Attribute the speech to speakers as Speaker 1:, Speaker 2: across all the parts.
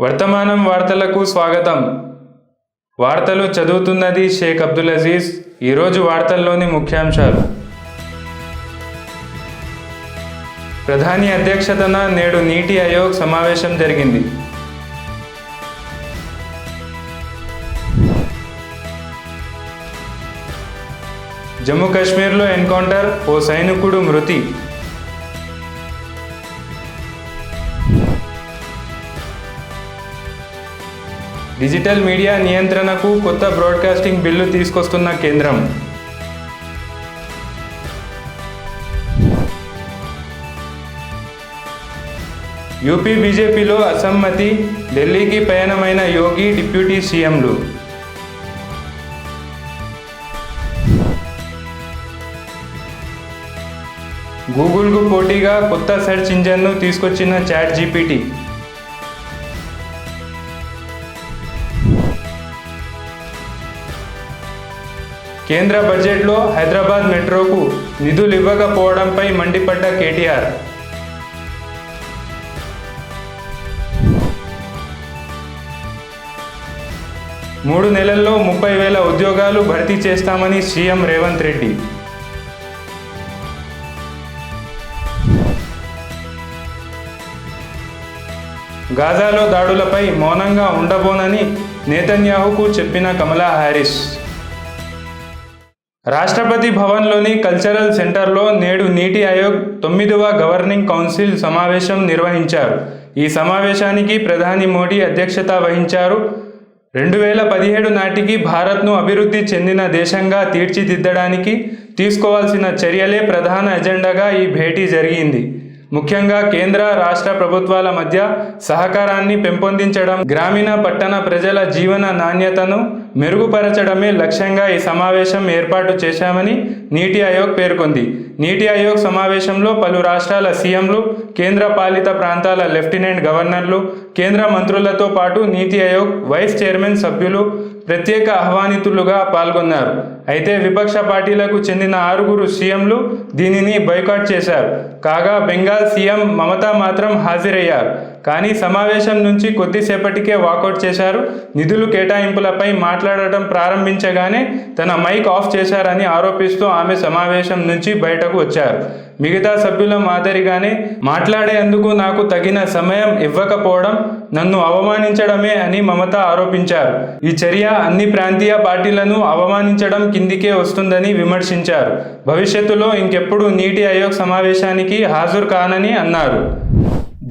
Speaker 1: వర్తమానం వార్తలకు స్వాగతం. వార్తలు చదువుతున్నది షేక్ అబ్దుల్ అజీజ్. ఈరోజు వార్తల్లోని ముఖ్యాంశాలు. ప్రధాని అధ్యక్షతన నేడు నీటి ఆయోగ్ సమావేశం జరిగింది. జమ్మూ కాశ్మీర్లో ఎన్కౌంటర్ ఓ సైనికుడు మృతి. డిజిటల్ మీడియా నియంత్రణకు కొత్త బ్రాడ్కాస్టింగ్ బిల్లు తీసుకొస్తున్న కేంద్రం. యూపీ బీజేపీలో అసమ్మతి ఢిల్లీకి పయనమైన యోగి డిప్యూటీ సీఎంలు. గూగుల్కు పోటీగా కొత్త సెర్చ్ ఇంజన్ను తీసుకొచ్చిన చాట్ జీపీటీ. కేంద్ర బడ్జెట్లో హైదరాబాద్ మెట్రోకు నిధులు ఇవ్వకపోవడంపై మండిపడ్డ కేటీఆర్. మూడు నెలల్లో ముప్పై వేల ఉద్యోగాలు భర్తీ చేస్తామని సీఎం రేవంత్ రెడ్డి. గాజాలో దాడులపై మౌనంగా ఉండబోనని నేతన్యాహుకు చెప్పిన కమలా హ్యారిస్. రాష్ట్రపతి భవన్లోని కల్చరల్ సెంటర్లో నేడు నీటి ఆయోగ్ తొమ్మిదవ గవర్నింగ్ కౌన్సిల్ సమావేశం నిర్వహించారు. ఈ సమావేశానికి ప్రధాని మోడీ అధ్యక్షత వహించారు. రెండు వేల పదిహేడు నాటికి భారత్ను అభివృద్ధి చెందిన దేశంగా తీర్చిదిద్దడానికి తీసుకోవాల్సిన చర్యలే ప్రధాన ఎజెండాగా ఈ భేటీ జరిగింది. ముఖ్యంగా కేంద్ర రాష్ట్ర ప్రభుత్వాల మధ్య సహకారాన్ని పెంపొందించడం గ్రామీణ పట్టణ ప్రజల జీవన నాణ్యతను మెరుగుపరచడమే లక్ష్యంగా ఈ సమావేశం ఏర్పాటు చేశామని నీటి ఆయోగ్ పేర్కొంది. నీటి ఆయోగ్ సమావేశంలో పలు రాష్ట్రాల సీఎంలు కేంద్ర పాలిత ప్రాంతాల లెఫ్టినెంట్ గవర్నర్లు కేంద్ర మంత్రులతో పాటు నీతి ఆయోగ్ వైస్ చైర్మన్ సభ్యులు ప్రత్యేక ఆహ్వానితులుగా పాల్గొన్నారు. అయితే విపక్ష పార్టీలకు చెందిన ఆరుగురు సీఎంలు దీనిని బైకాట్ చేశారు. కాగా బెంగాల్ సీఎం మమతా మాత్రం హాజరయ్యారు. కానీ సమావేశం నుంచి కొద్దిసేపటికే వాకౌట్ చేశారు. నిధులు కేటాయింపులపై మాట్లాడటం ప్రారంభించగానే తన మైక్ ఆఫ్ చేశారని ఆరోపిస్తూ ఆమె సమావేశం నుంచి బయటకు వచ్చారు. మిగతా సభ్యుల మాదిరిగానే మాట్లాడేందుకు నాకు తగిన సమయం ఇవ్వకపోవడం నన్ను అవమానించడమే అని మమత ఆరోపించారు. ఈ చర్య అన్ని ప్రాంతీయ పార్టీలను అవమానించడం కిందికే వస్తుందని విమర్శించారు. భవిష్యత్తులో ఇంకెప్పుడు నీటి ఆయోగ్ సమావేశానికి హాజరు కానని అన్నారు.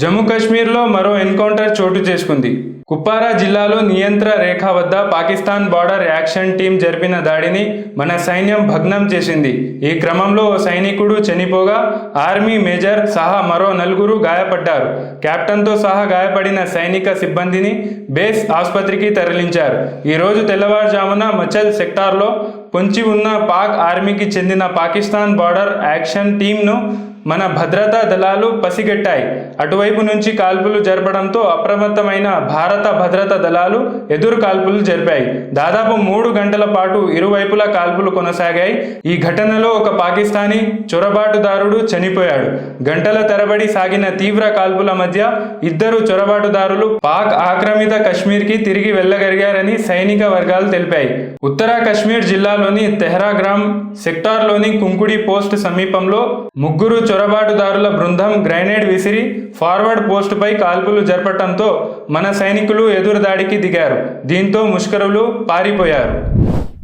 Speaker 1: జమ్మూ కాశ్మీర్లో మరో ఎన్కౌంటర్ చోటు చేసుకుంది. కుప్వారా జిల్లాలో నియంత్ర రేఖ వద్ద పాకిస్తాన్ బార్డర్ యాక్షన్ టీం జరిపిన దాడిని మన సైన్యం భగ్నం చేసింది. ఈ క్రమంలో ఓ సైనికుడు చనిపోగా ఆర్మీ మేజర్ సహా మరో నలుగురు గాయపడ్డారు. కెప్టెన్తో సహా గాయపడిన సైనిక సిబ్బందిని బేస్ ఆసుపత్రికి తరలించారు. ఈరోజు తెల్లవారుజామున మచల్ సెక్టార్లో పొంచి ఉన్న పాక్ ఆర్మీకి చెందిన పాకిస్తాన్ బార్డర్ యాక్షన్ టీంను మన భద్రతా దళాలు పసిగట్టాయి. అటువైపు నుంచి కాల్పులు జరపడంతో అప్రమత్తమైన భారత భద్రతా దళాలు ఎదురు కాల్పులు జరిపాయి. దాదాపు మూడు గంటల పాటు ఇరువైపులా కాల్పులు కొనసాగాయి. ఈ ఘటనలో ఒక పాకిస్తానీ చొరబాటుదారుడు చనిపోయాడు. గంటల తరబడి సాగిన తీవ్ర కాల్పుల మధ్య ఇద్దరు చొరబాటుదారులు పాక్ ఆక్రమిత కశ్మీర్కి తిరిగి వెళ్ళగలిగారని సైనిక వర్గాలు తెలిపాయి. ఉత్తరా కశ్మీర్ జిల్లాలోని తెహ్రాగ్రామ్ సెక్టార్లోని కుంకుడి పోస్ట్ సమీపంలో ముగ్గురు చొరబాటుదారుల బృందం గ్రైనేడ్ విసిరి ఫార్వర్డ్ పోస్టుపై కాల్పులు జరపడంతో మన సైనికులు ఎదురుదాడికి దిగారు. దీంతో ముష్కరులు పారిపోయారు.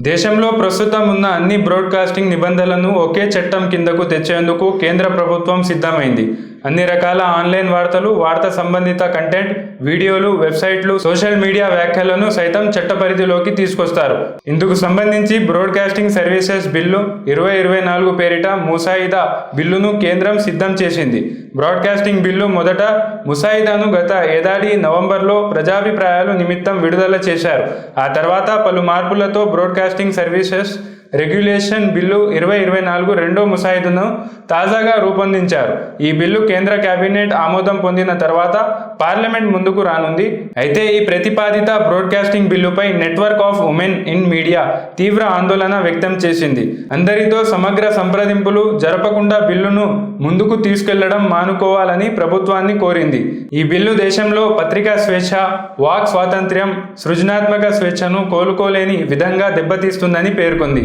Speaker 1: దేశంలో ప్రస్తుతం ఉన్న అన్ని బ్రాడ్కాస్టింగ్ నిబంధనలను ఒకే చట్టం కిందకు తెచ్చేందుకు కేంద్ర ప్రభుత్వం సిద్ధమైంది. అన్ని రకాల ఆన్లైన్ వార్తలు వార్త సంబంధిత కంటెంట్ వీడియోలు వెబ్సైట్లు సోషల్ మీడియా వ్యాఖ్యలను సైతం చట్ట పరిధిలోకి తీసుకొస్తారు. ఇందుకు సంబంధించి బ్రాడ్కాస్టింగ్ సర్వీసెస్ బిల్లు ఇరవై ఇరవై నాలుగు పేరిట ముసాయిదా బిల్లును కేంద్రం సిద్ధం చేసింది. బ్రాడ్కాస్టింగ్ బిల్లు మొదట ముసాయిదాను గత ఏడాది నవంబర్లో ప్రజాభిప్రాయాలు నిమిత్తం విడుదల చేశారు. ఆ తర్వాత పలు మార్పులతో బ్రాడ్కాస్టింగ్ సర్వీసెస్ రెగ్యులేషన్ బిల్లు ఇరవై ఇరవై నాలుగు రెండో ముసాయిదాను తాజాగా రూపొందించారు. ఈ బిల్లు కేంద్ర కేబినెట్ ఆమోదం పొందిన తర్వాత పార్లమెంట్ ముందుకు రానుంది. అయితే ఈ ప్రతిపాదిత బ్రాడ్కాస్టింగ్ బిల్లుపై network of women in media తీవ్ర ఆందోళన వ్యక్తం చేసింది. అందరితో సమగ్ర సంప్రదింపులు జరపకుండా బిల్లును ముందుకు తీసుకెళ్ళడం మానుకోవాలని ప్రభుత్వాన్ని కోరింది. ఈ బిల్లు దేశంలో పత్రికా స్వేచ్ఛ వాక్ స్వాతంత్ర్యం సృజనాత్మక స్వేచ్ఛను కోలుకోలేని విధంగా దెబ్బతీస్తుందని పేర్కొంది.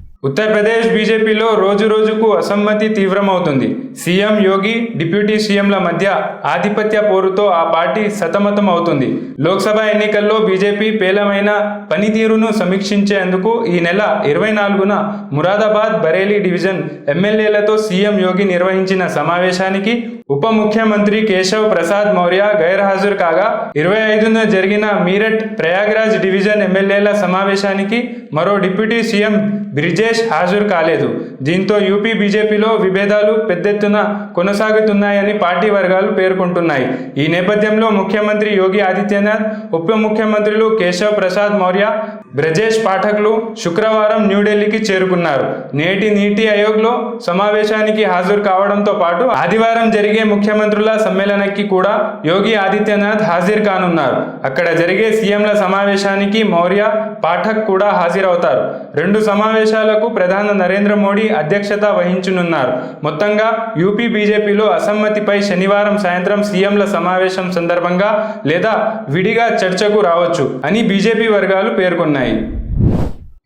Speaker 1: ఉత్తరప్రదేశ్ బీజేపీలో రోజు రోజుకు అసమ్మతి తీవ్రమవుతుంది. సీఎం యోగి డిప్యూటీ సీఎంల మధ్య ఆధిపత్య పోరుతో ఆ పార్టీ సతమతం అవుతుంది లోక్సభ ఎన్నికల్లో బీజేపీ పేలమైన పనితీరును సమీక్షించేందుకు ఈ నెల ఇరవై నాలుగున మురాదాబాద్ బరేలీ డివిజన్ ఎమ్మెల్యేలతో సీఎం యోగి నిర్వహించిన సమావేశానికి ఉప ముఖ్యమంత్రి కేశవ్ ప్రసాద్ మౌర్య గైర్హాజరు కాగా ఇరవై ఐదున జరిగిన మీరట్ ప్రయాగ్రాజ్ డివిజన్ ఎమ్మెల్యేల సమావేశానికి మరో డిప్యూటీ సీఎం బ్రిజేష్ హాజరు కాలేదు. దీంతో యూపీ బీజేపీలో విభేదాలు పెద్దెత్తున కొనసాగుతున్నాయని పార్టీ వర్గాలు పేర్కొంటున్నాయి. ఈ నేపథ్యంలో ముఖ్యమంత్రి యోగి ఆదిత్యనాథ్ ఉప ముఖ్యమంత్రులు కేశవ్ ప్రసాద్ మౌర్య బ్రజేష్ పాఠక్లు శుక్రవారం న్యూఢిల్లీకి చేరుకున్నారు. నేటి నీటి ఆయోగ్లో సమావేశానికి హాజరు కావడంతో పాటు ఆదివారం జరిగే ముఖ్యమంత్రుల సమ్మేళనానికి కూడా యోగి ఆదిత్యనాథ్ హాజరు కానున్నారు. అక్కడ జరిగే సీఎంల సమావేశానికి మౌర్య పాఠక్ కూడా హాజరవుతారు. రెండు సమావేశాలకు ప్రధాని నరేంద్ర మోడీ అధ్యక్షత వహించనున్నారు. మొత్తంగా యూపీ బీజేపీలో అసమ్మతిపై శనివారం సాయంత్రం సీఎంల సమావేశం సందర్భంగా లేదా విడిగా చర్చకు రావచ్చు అని బీజేపీ వర్గాలు పేర్కొన్నాయి.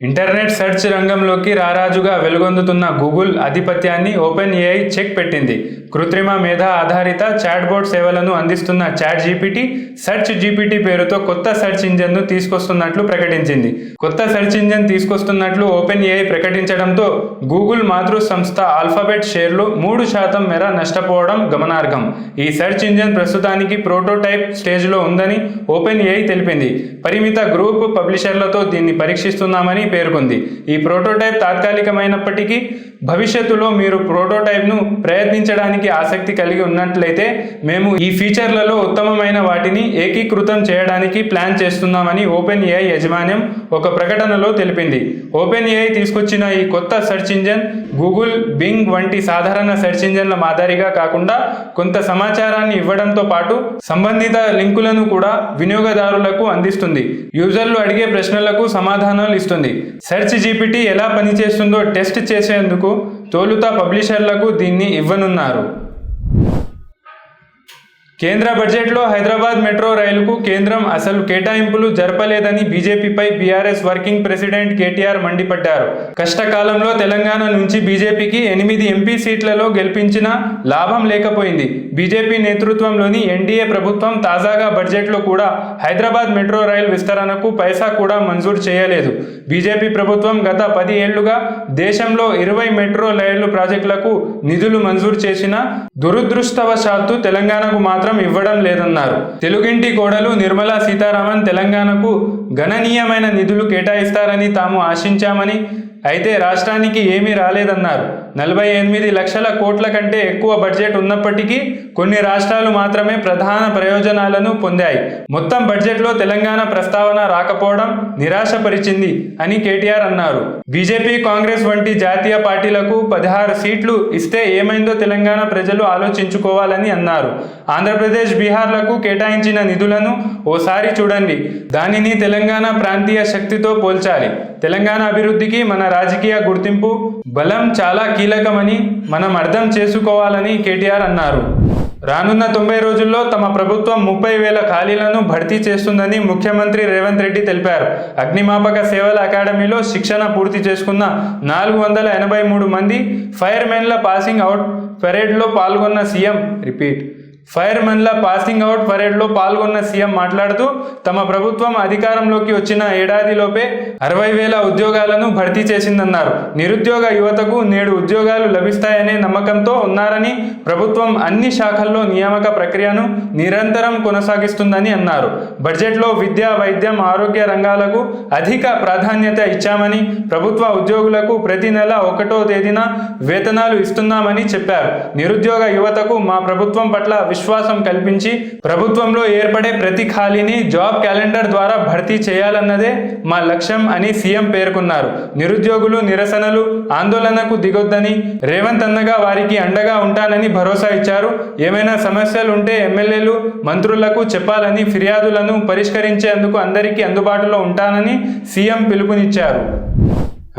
Speaker 1: ఇంటర్నెట్ సెర్చ్ రంగంలోకి రారాజుగా వెలుగొందుతున్న గూగుల్ ఆధిపత్యాన్ని ఓపెన్ ఏఐ చెక్ పెట్టింది. కృత్రిమ మేధ ఆధారిత చాట్బోట్ సేవలను అందిస్తున్న చాట్ జీపీటీ సెర్చ్ జీపీటీ పేరుతో కొత్త సెర్చ్ ఇంజన్ను తీసుకొస్తున్నట్లు ప్రకటించింది. కొత్త సెర్చ్ ఇంజన్ తీసుకొస్తున్నట్లు ఓపెన్ ఏఐ ప్రకటించడంతో గూగుల్ మాతృ సంస్థ ఆల్ఫాబెట్ షేర్లు మూడు శాతం మేర నష్టపోవడం గమనార్హం. ఈ సెర్చ్ ఇంజన్ ప్రస్తుతానికి ప్రోటోటైప్ స్టేజ్లో ఉందని ఓపెన్ ఏఐ తెలిపింది. పరిమిత గ్రూప్ పబ్లిషర్లతో దీన్ని పరీక్షిస్తున్నామని పేర్కొంది. ఈ ప్రోటోటైప్ తాత్కాలికమైనప్పటికీ భవిష్యత్తులో మీరు ప్రోటోటైప్ను ప్రయత్నించడానికి ఆసక్తి కలిగి ఉన్నట్లయితే మేము ఈ ఫీచర్లలో ఉత్తమమైన వాటిని ఏకీకృతం చేయడానికి ప్లాన్ చేస్తున్నామని ఓపెన్ ఏఐ యాజమాన్యం ఒక ప్రకటనలో తెలిపింది. ఓపెన్ ఏఐ తీసుకొచ్చిన ఈ కొత్త సెర్చ్ ఇంజన్ గూగుల్ బింగ్ వంటి సాధారణ సెర్చ్ ఇంజన్ల మాదిరిగా కాకుండా కొంత సమాచారాన్ని ఇవ్వడంతో పాటు సంబంధిత లింకులను కూడా వినియోగదారులకు అందిస్తుంది. యూజర్లు అడిగే ప్రశ్నలకు సమాధానాలు ఇస్తుంది. సెర్చ్ జీపీటీ ఎలా పనిచేస్తుందో టెస్ట్ చేసేందుకు తోలుత పబ్లిషర్లకు దీన్ని ఇవ్వనున్నారు. కేంద్ర బడ్జెట్లో హైదరాబాద్ మెట్రో రైలుకు కేంద్రం అసలు కేటాయింపులు జరపలేదని బీజేపీపై బీఆర్ఎస్ వర్కింగ్ ప్రెసిడెంట్ కేటీఆర్ మండిపడ్డారు. కష్టకాలంలో తెలంగాణ నుంచి బీజేపీకి ఎనిమిది ఎంపీ సీట్లలో గెలిపించిన లాభం లేకపోయింది. బీజేపీ నేతృత్వంలోని ఎన్డీఏ ప్రభుత్వం తాజాగా బడ్జెట్లో కూడా హైదరాబాద్ మెట్రో రైల్ విస్తరణకు పైసా కూడా మంజూరు చేయలేదు. బీజేపీ ప్రభుత్వం గత పది ఏళ్ళుగా దేశంలో ఇరవై మెట్రో రైలు ప్రాజెక్టులకు నిధులు మంజూరు చేసిన దురదృష్టవశాత్తు తెలంగాణకు మాత్రం మాత్రం ఇవ్వడం లేదన్నారు. తెలుగింటి కోడలు నిర్మలా సీతారామన్ తెలంగాణకు గణనీయమైన నిధులు కేటాయిస్తారని తాము ఆశించామని అయితే రాష్ట్రానికి ఏమీ రాలేదన్నారు. నలభై ఎనిమిది లక్షల కోట్ల కంటే ఎక్కువ బడ్జెట్ ఉన్నప్పటికీ కొన్ని రాష్ట్రాలు మాత్రమే ప్రధాన ప్రయోజనాలను పొందాయి. మొత్తం బడ్జెట్లో తెలంగాణ ప్రస్తావన రాకపోవడం నిరాశపరిచింది అని కేటీఆర్ అన్నారు. బీజేపీ కాంగ్రెస్ వంటి జాతీయ పార్టీలకు పదహారు సీట్లు ఇస్తే ఏమైందో తెలంగాణ ప్రజలు ఆలోచించుకోవాలని అన్నారు. ఆంధ్రప్రదేశ్ బీహార్లకు కేటాయించిన నిధులను ఓసారి చూడండి. దానిని తెలంగాణ ప్రాంతీయ శక్తితో పోల్చాలి. తెలంగాణ అభివృద్ధికి మన రాజకీయ గుర్తింపు బలం చాలా కీలకమని మనం అర్థం చేసుకోవాలని కేటీఆర్ అన్నారు. రానున్న తొంభై రోజుల్లో తమ ప్రభుత్వం ముప్పై వేల ఖాళీలను భర్తీ చేస్తుందని ముఖ్యమంత్రి రేవంత్ రెడ్డి తెలిపారు. అగ్నిమాపక సేవల అకాడమీలో శిక్షణ పూర్తి చేసుకున్న నాలుగు వందల ఎనభై మూడు మంది ఫైర్మెన్ల పాసింగ్ అవుట్ పెరేడ్లో పాల్గొన్న సీఎం రిపీట్ ఫైర్మన్ల పాసింగ్ అవుట్ పరేడ్లో పాల్గొన్న సీఎం మాట్లాడుతూ తమ ప్రభుత్వం అధికారంలోకి వచ్చిన ఏడాదిలోపే అరవై వేల ఉద్యోగాలను భర్తీ చేసిందన్నారు. నిరుద్యోగ యువతకు నేడు ఉద్యోగాలు లభిస్తాయనే నమ్మకంతో ఉన్నారని ప్రభుత్వం అన్ని శాఖల్లో నియామక ప్రక్రియను నిరంతరం కొనసాగిస్తుందని అన్నారు. బడ్జెట్లో విద్య వైద్యం ఆరోగ్య రంగాలకు అధిక ప్రాధాన్యత ఇచ్చామని ప్రభుత్వ ఉద్యోగులకు ప్రతి నెల ఒకటో తేదీన వేతనాలు ఇస్తున్నామని చెప్పారు. నిరుద్యోగ యువతకు మా ప్రభుత్వం పట్ల విశ్వాసం కల్పించి ప్రభుత్వంలో ఏర్పడే ప్రతి ఖాళీని జాబ్ క్యాలెండర్ ద్వారా భర్తీ చేయాలన్నదే మా లక్ష్యం అని సీఎం పేర్కొన్నారు. నిరుద్యోగులు నిరసనలు ఆందోళనకు దిగొద్దని రేవంత్ అన్నగా వారికి అండగా ఉంటానని భరోసా ఇచ్చారు. ఏమైనా సమస్యలు ఉంటే ఎమ్మెల్యేలు మంత్రులకు చెప్పాలని ఫిర్యాదులను పరిష్కరించేందుకు అందరికీ అందుబాటులో ఉంటానని సీఎం పిలుపునిచ్చారు.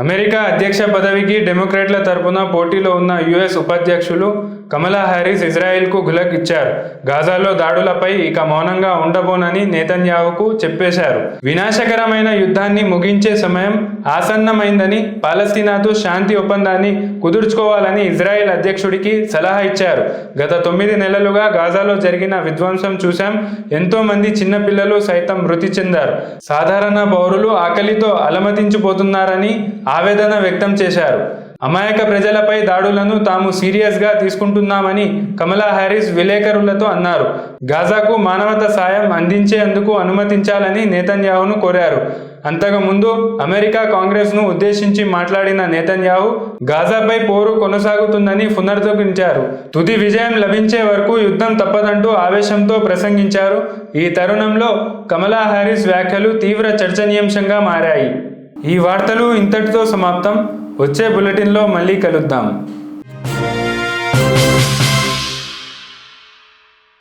Speaker 1: అమెరికా అధ్యక్ష పదవికి డెమోక్రాట్ల తరపున పోటీలో ఉన్న యుఎస్ ఉపాధ్యక్షులు కమలా హ్యారిస్ ఇజ్రాయెల్కు గులక్ ఇచ్చారు గాజాలో దాడులపై ఇక మౌనంగా ఉండబోనని నేతన్యాహుకు చెప్పేశారు. వినాశకరమైన యుద్ధాన్ని ముగించే సమయం ఆసన్నమైందని పాలస్తీనాతో శాంతి ఒప్పందాన్ని కుదుర్చుకోవాలని ఇజ్రాయెల్ అధ్యక్షుడికి సలహా ఇచ్చారు. గత తొమ్మిది నెలలుగా గాజాలో జరిగిన విధ్వంసం చూశాం. ఎంతో మంది చిన్నపిల్లలు సైతం మృతి చెందారు. సాధారణ పౌరులు ఆకలితో అలమతించిపోతున్నారని ఆవేదన వ్యక్తం చేశారు. అమాయక ప్రజలపై దాడులను తాము సీరియస్గా తీసుకుంటున్నామని కమలా హ్యారిస్ విలేకరులతో అన్నారు. గాజాకు మానవత సాయం అందించేందుకు అనుమతించాలని నేతన్యాహును కోరారు. అంతకుముందు అమెరికా కాంగ్రెస్ను ఉద్దేశించి మాట్లాడిన నేతన్యాహు గాజాపై పోరు కొనసాగుతుందని పునరుద్ధరించారు. తుది విజయం లభించే వరకు యుద్ధం తప్పదంటూ ఆవేశంతో ప్రసంగించారు. ఈ తరుణంలో కమలా హ్యారిస్ వ్యాఖ్యలు తీవ్ర చర్చనీయాంశంగా మారాయి. ఈ వార్తలు ఇంతటితో సమాప్తం. వచ్చే బులెటిన్లో మళ్ళీ కలుద్దాం.